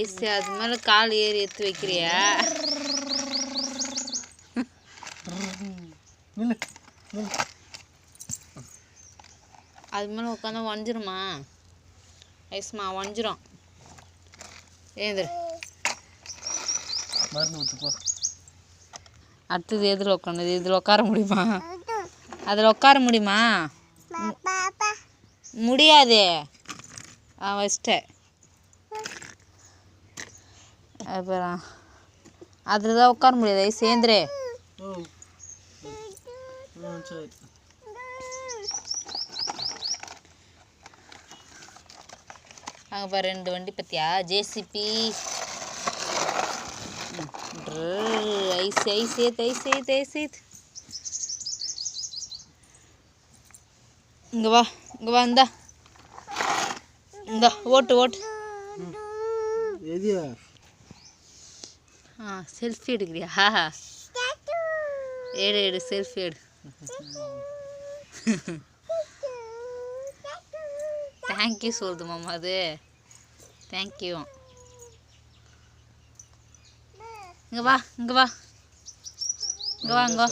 Ice அது மேலே கால் ஏறி எடுத்து வைக்கிறியா? அது மேலே உட்காந்தா வஞ்சிருமா? ஐஸ்மா வஞ்சிரும். ஏந்திரு மருந்து ஊற்றுப்போ அடுத்தது எதில் உட்காந்து இதில் உட்கார முடியுமா? அதில் உட்கார முடியுமா? முடியாதே. ஆ வச்சிட்டேன். அப்புறம் அதில் தான் உட்கார முடியாது. சேர்ந்துரு அங்கே பாரு ரெண்டு வண்டி பத்தியா? ஜேசிபி ஐஸ் ஐஸ் ஏத்து ஐஸ் ஏத்து ஐஸ் ஏத்து. இங்கே வா இங்கே வா இந்தா. இந்தா ஓட்டு ஓட்டு. எதியா? ஆ செல்ஃபி எடுக்கிறியா? எடு எடு செல்ஃபி எடு. தேங்க்யூ சொல்லுது மாமா அது. தேங்க்யூ இங்கே வா இங்கே வா. இங்கே வா இங்கே